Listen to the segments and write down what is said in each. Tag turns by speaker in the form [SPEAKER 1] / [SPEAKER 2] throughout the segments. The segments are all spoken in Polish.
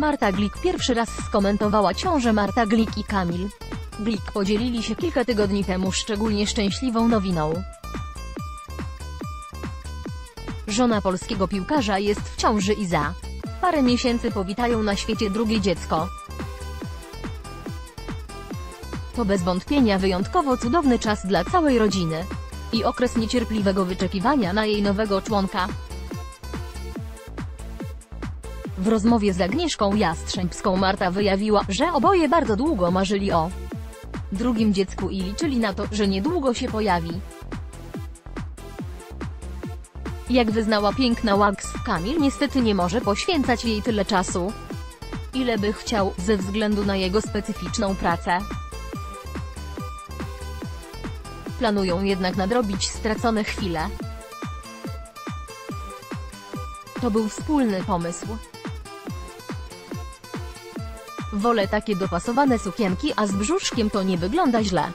[SPEAKER 1] Marta Glik pierwszy raz skomentowała ciążę Marta Glik i Kamil. Glik podzielili się kilka tygodni temu szczególnie szczęśliwą nowiną. Żona polskiego piłkarza jest w ciąży i za parę miesięcy powitają na świecie drugie dziecko. To bez wątpienia wyjątkowo cudowny czas dla całej rodziny. I okres niecierpliwego wyczekiwania na jej nowego członka. W rozmowie z Agnieszką Jastrzębską Marta wyjawiła, że oboje bardzo długo marzyli o drugim dziecku i liczyli na to, że niedługo się pojawi. Jak wyznała piękna Wax, Kamil niestety nie może poświęcać jej tyle czasu, ile by chciał, ze względu na jego specyficzną pracę. Planują jednak nadrobić stracone chwile. To był wspólny pomysł. Wolę takie dopasowane sukienki, a z brzuszkiem to nie wygląda źle.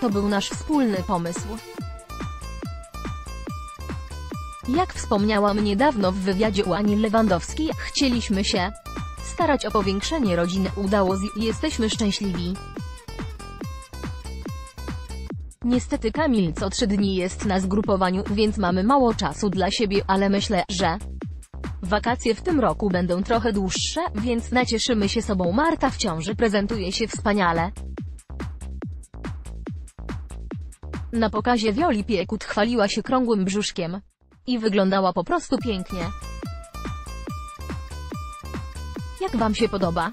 [SPEAKER 1] To był nasz wspólny pomysł. Jak wspomniałam niedawno w wywiadzie u Ani Lewandowskiej, chcieliśmy się starać o powiększenie rodziny, udało z jesteśmy szczęśliwi. Niestety Kamil co trzy dni jest na zgrupowaniu, więc mamy mało czasu dla siebie, ale myślę, że wakacje w tym roku będą trochę dłuższe, więc nacieszymy się sobą. Marta w ciąży prezentuje się wspaniale. Na pokazie Wioli Piekut chwaliła się krągłym brzuszkiem. I wyglądała po prostu pięknie. Jak wam się podoba?